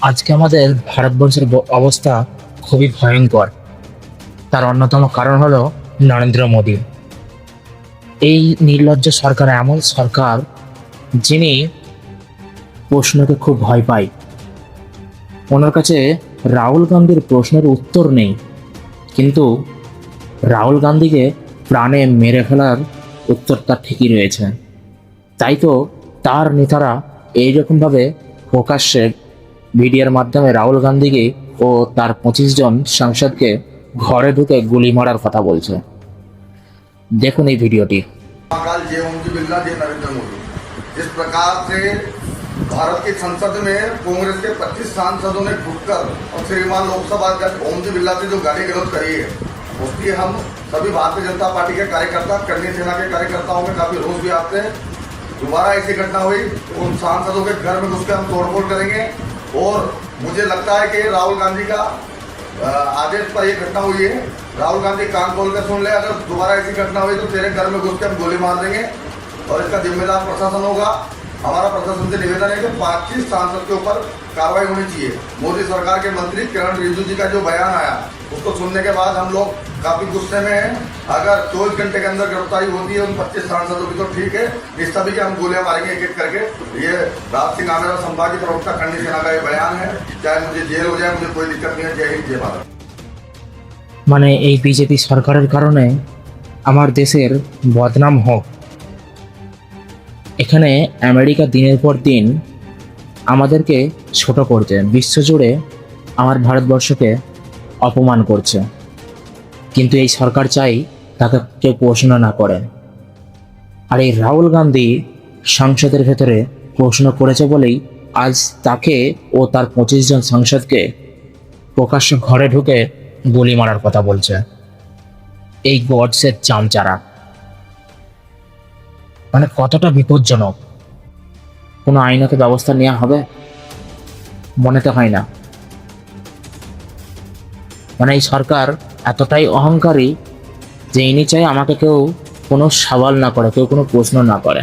আজকে আমাদের ভারতবর্ষের অবস্থা খুবই ভয়ঙ্কর। তার অন্যতম কারণ হলো নরেন্দ্র মোদী। এই নির্লজ্জ সরকার, এমন সরকার যিনি প্রশ্নকে খুব ভয় পায়। ওনার কাছে রাহুল গান্ধীর প্রশ্নের উত্তর নেই। কিন্তু রাহুল গান্ধীকে প্রাণে মেরে ফেলার উত্তর তার ঠিকই রয়েছে। তাই তো তার নেতারা এইরকমভাবে প্রকাশ্যে মিডিয়ার মাধ্যমে রাহুল গান্ধীকে ও তার পঁচিশ জন সাংসদকে ঘরে ঢুকে গুলি মারার কথা বলছে দেখুন এই ভিডিওটি महाकाल जय ओम जी बिरला जय नरेंद्र मोदी जिस प्रकार से भारत की संसद में कांग्रेस के 25 सांसदों ने घुटकर और श्रीमान लोकसभा अध्यक्ष ओम जी बिरला से जो गाली गलौज करी है उसकी हम सभी भारतीय जनता पार्टी के कार्यकर्ता करनी सेना के कार्यकर्ताओं में काफी रोष भी आते हैं दोबारा ऐसी घटना हुई तो उन सांसदों के घर में घुस के हम तोड़फोड़ करेंगे और मुझे लगता है कि राहुल गांधी का आदेश पर यह घटना हुई है। राहुल गांधी कान खोल कर सुन ले, अगर दोबारा ऐसी घटना हुई तो तेरे घर में घुस के हम गोली मार देंगे और इसका जिम्मेदार प्रशासन होगा। हमारा प्रशासन से निवेदन है कि पच्चीस सांसद के ऊपर कार्रवाई होनी चाहिए मोदी सरकार के मंत्री किरण रिजिजू जी का जो बयान आया उसको सुनने के बाद हम लोग काफी गुस्से में हैं अगर चौबीस घंटे के अंदर गिरफ्तारी होती है उन पच्चीस सांसदों की तो ठीक है इस सभी के हम गोलियां मारेंगे एक एक करके ये राज सिंह आमेरा संभागी प्रवक्ता खंडी सेना का ये बयान है चाहे मुझे जेल हो जाए मुझे कोई दिक्कत नहीं है जय हिंद जय भारत মানে এই বিজেপি সরকারের কারণে আমার দেশের বদনাম হোক এখানে আমেরিকা দিনের পর দিন আমাদেরকে ছোট করছে, বিশ্বজুড়ে আমার ভারতবর্ষকে অপমান করছে। কিন্তু এই সরকার চাই তাকে কেউ প্রশ্ন না করে। আর এই রাহুল গান্ধী সংসদের ভেতরে প্রশ্ন করেছে বলেই আজ তাকে ও তার পঁচিশ জন সাংসদকে প্রকাশ্য ঘরে ঢুকে গুলি মারার কথা বলছে। এই গডসের চামচারা। মানে কতটা বিপজ্জনক? কোনো আইনত ব্যবস্থা নেওয়া হবে? মনে তো হয় না। মানে এই সরকার এতটাই অহংকারী যে ইনি চাই আমাকে কেউ কোনো সওয়াল না করে, কেউ কোনো প্রশ্ন না করে।